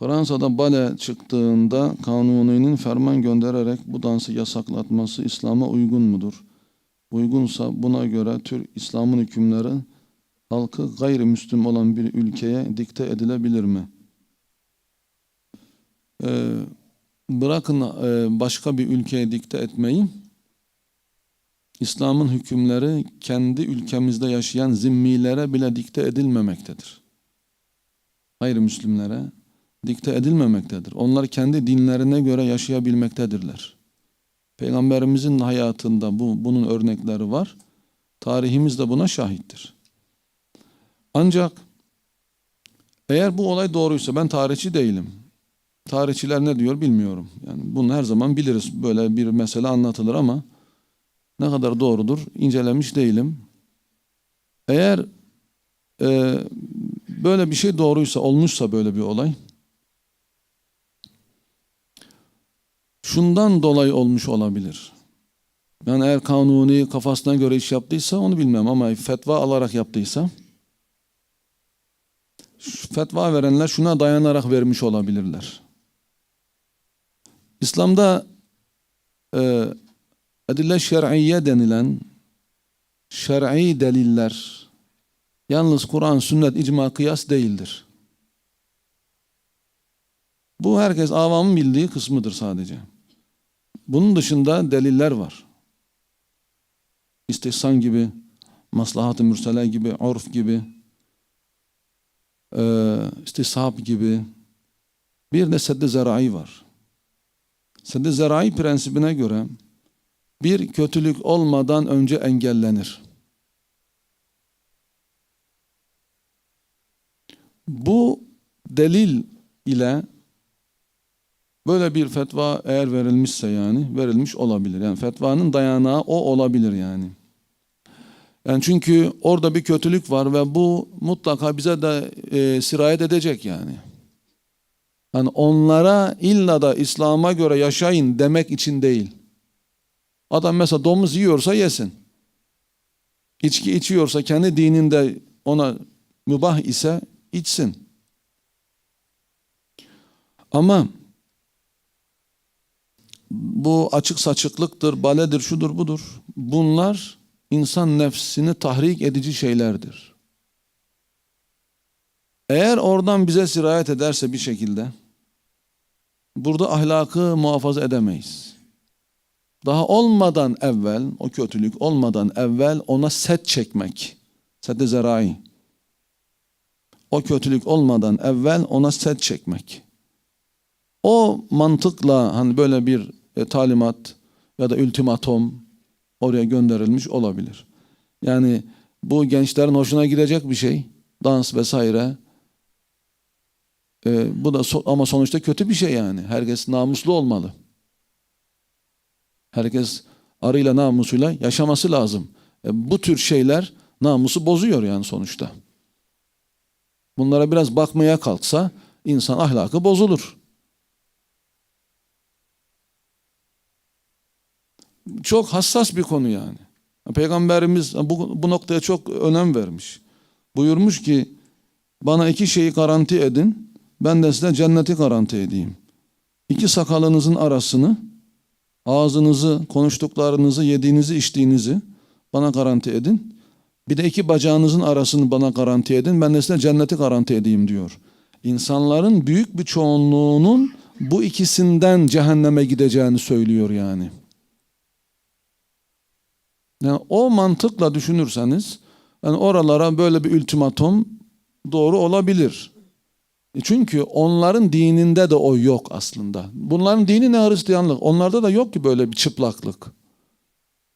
Fransa'da bale çıktığında kanuninin ferman göndererek bu dansı yasaklatması İslam'a uygun mudur? Uygunsa buna göre tür İslam'ın hükümleri halkı gayrimüslim olan bir ülkeye dikte edilebilir mi? Ee, bırakın e, başka bir ülkeye dikte etmeyi. İslam'ın hükümleri kendi ülkemizde yaşayan zimmilere bile dikte edilmemektedir. Gayrimüslimlere dikte edilmemektedir. Onlar kendi dinlerine göre yaşayabilmektedirler. Peygamberimizin hayatında bu bunun örnekleri var. Tarihimiz de buna şahittir. Ancak eğer bu olay doğruysa ben tarihçi değilim. Tarihçiler ne diyor bilmiyorum. Yani bunu her zaman biliriz. Böyle bir mesele anlatılır ama ne kadar doğrudur incelemiş değilim. Eğer e, böyle bir şey doğruysa, olmuşsa böyle bir olay, şundan dolayı olmuş olabilir. Yani eğer kanuni kafasına göre iş yaptıysa onu bilmem ama fetva alarak yaptıysa fetva verenler şuna dayanarak vermiş olabilirler. İslam'da e, edille şer'iyye denilen şer'i deliller yalnız Kur'an, sünnet, icma, kıyas değildir. Bu herkes avamın bildiği kısmıdır sadece. Bunun dışında deliller var. İstihsan gibi, maslahat-ı mürsele gibi, urf gibi, e, istishab gibi. Bir de seddi zerai var. Seddi zerai prensibine göre bir kötülük olmadan önce engellenir. Bu delil ile böyle bir fetva eğer verilmişse yani verilmiş olabilir. Yani fetvanın dayanağı o olabilir yani. Yani çünkü orada bir kötülük var ve bu mutlaka bize de e, sirayet edecek yani. Yani onlara illa da İslam'a göre yaşayın demek için değil. Adam mesela domuz yiyorsa yesin. İçki içiyorsa kendi dininde ona mübah ise içsin. Ama bu açık saçıklıktır, baledir, şudur budur. Bunlar insan nefsini tahrik edici şeylerdir. Eğer oradan bize sirayet ederse bir şekilde burada ahlakı muhafaza edemeyiz. Daha olmadan evvel, o kötülük olmadan evvel ona set çekmek. Set-i zerai. O kötülük olmadan evvel ona set çekmek. O mantıkla hani böyle bir e, talimat ya da ultimatom oraya gönderilmiş olabilir. Yani bu gençlerin hoşuna gidecek bir şey. Dans vesaire. E, bu da so ama sonuçta kötü bir şey yani. Herkes namuslu olmalı. Herkes arıyla namusuyla yaşaması lazım. E, bu tür şeyler namusu bozuyor yani sonuçta. Bunlara biraz bakmaya kalksa insan ahlakı bozulur. Çok hassas bir konu yani. Peygamberimiz bu, bu noktaya çok önem vermiş. Buyurmuş ki bana iki şeyi garanti edin. Ben de size cenneti garanti edeyim. İki sakalınızın arasını, ağzınızı, konuştuklarınızı, yediğinizi, içtiğinizi bana garanti edin. Bir de iki bacağınızın arasını bana garanti edin. Ben de size cenneti garanti edeyim diyor. İnsanların büyük bir çoğunluğunun bu ikisinden cehenneme gideceğini söylüyor yani. Yani o mantıkla düşünürseniz yani oralara böyle bir ultimatum doğru olabilir. E çünkü onların dininde de o yok aslında. Bunların dini ne Hristiyanlık. Onlarda da yok ki böyle bir çıplaklık.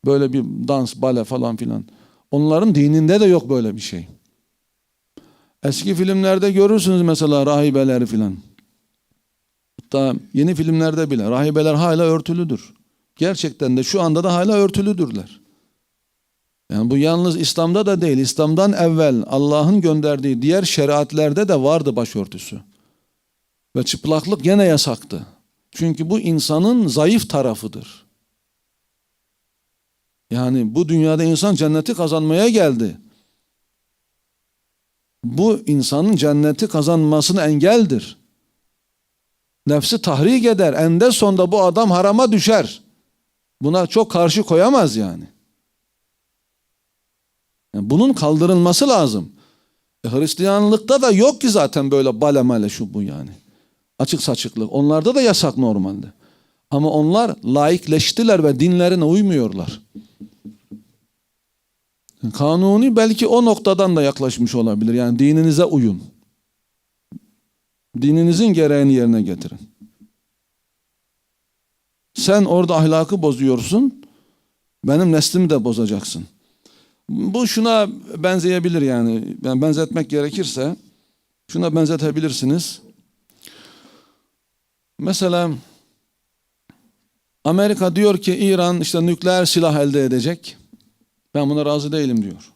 Böyle bir dans, bale falan filan. Onların dininde de yok böyle bir şey. Eski filmlerde görürsünüz mesela rahibeleri filan. Hatta yeni filmlerde bile rahibeler hala örtülüdür. Gerçekten de şu anda da hala örtülüdürler. Yani bu yalnız İslam'da da değil. İslam'dan evvel Allah'ın gönderdiği diğer şeriatlerde de vardı başörtüsü. Ve çıplaklık gene yasaktı. Çünkü bu insanın zayıf tarafıdır. Yani bu dünyada insan cenneti kazanmaya geldi. Bu insanın cenneti kazanmasına engeldir. Nefsi tahrik eder. Ende sonda bu adam harama düşer. Buna çok karşı koyamaz yani. Yani bunun kaldırılması lazım. E, Hristiyanlıkta da yok ki zaten böyle bale male şu bu yani. Açık saçıklık. Onlarda da yasak normalde. Ama onlar laikleştiler ve dinlerine uymuyorlar. Kanuni belki o noktadan da yaklaşmış olabilir. Yani dininize uyun. Dininizin gereğini yerine getirin. Sen orada ahlakı bozuyorsun. Benim neslimi de bozacaksın. Bu şuna benzeyebilir yani. yani benzetmek gerekirse şuna benzetebilirsiniz. Mesela Amerika diyor ki İran işte nükleer silah elde edecek. Ben buna razı değilim diyor.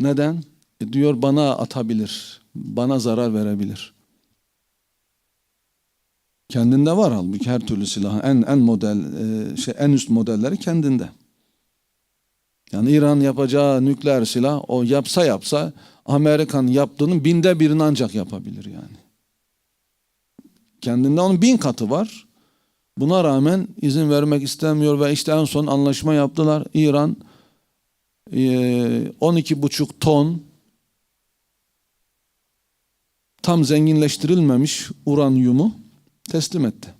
Neden? E diyor bana atabilir. Bana zarar verebilir. Kendinde var halbuki her türlü silahın en en model e, şey en üst modelleri kendinde. Yani İran yapacağı nükleer silah o yapsa yapsa Amerikan yaptığının binde birini ancak yapabilir yani. Kendinde onun bin katı var. Buna rağmen izin vermek istemiyor ve işte en son anlaşma yaptılar. İran e, 12,5 ton tam zenginleştirilmemiş uranyumu teslim etti.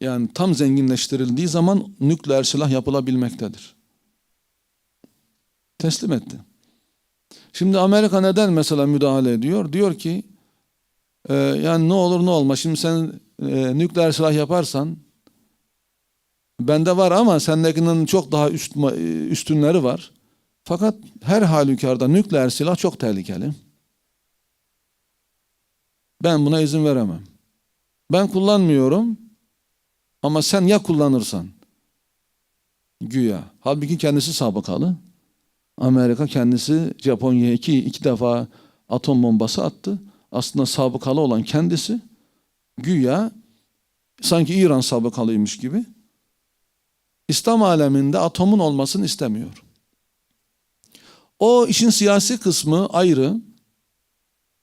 Yani tam zenginleştirildiği zaman nükleer silah yapılabilmektedir. Teslim etti. Şimdi Amerika neden mesela müdahale ediyor? Diyor ki e, yani ne olur ne olmaz. Şimdi sen e, nükleer silah yaparsan bende var ama sendekinin çok daha üst, üstünleri var. Fakat her halükarda nükleer silah çok tehlikeli. Ben buna izin veremem. Ben kullanmıyorum ama sen ya kullanırsan güya. Halbuki kendisi sabıkalı. Amerika kendisi Japonya'ya iki, iki defa atom bombası attı. Aslında sabıkalı olan kendisi güya sanki İran sabıkalıymış gibi İslam aleminde atomun olmasını istemiyor. O işin siyasi kısmı ayrı.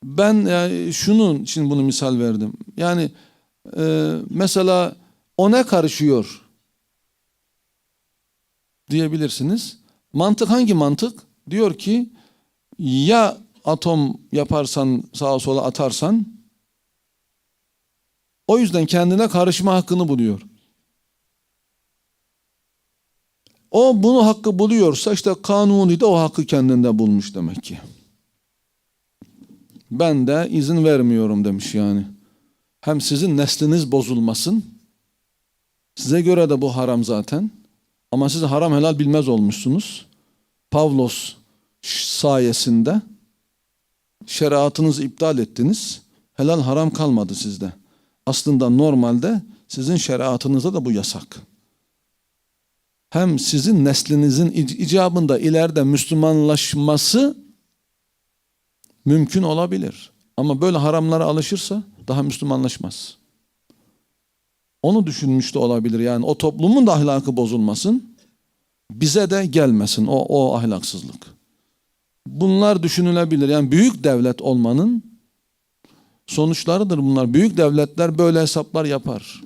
Ben yani şunun için bunu misal verdim. Yani e, mesela o ne karışıyor diyebilirsiniz. Mantık hangi mantık? Diyor ki ya atom yaparsan sağa sola atarsan o yüzden kendine karışma hakkını buluyor. O bunu hakkı buluyorsa işte kanuni de o hakkı kendinde bulmuş demek ki. Ben de izin vermiyorum demiş yani. Hem sizin nesliniz bozulmasın. Size göre de bu haram zaten. Ama siz haram helal bilmez olmuşsunuz. Pavlos sayesinde şeriatınızı iptal ettiniz. Helal haram kalmadı sizde. Aslında normalde sizin şeriatınızda da bu yasak. Hem sizin neslinizin icabında ileride Müslümanlaşması mümkün olabilir. Ama böyle haramlara alışırsa daha Müslümanlaşmaz. Onu düşünmüş de olabilir. Yani o toplumun da ahlakı bozulmasın. Bize de gelmesin o, o ahlaksızlık. Bunlar düşünülebilir. Yani büyük devlet olmanın sonuçlarıdır bunlar. Büyük devletler böyle hesaplar yapar.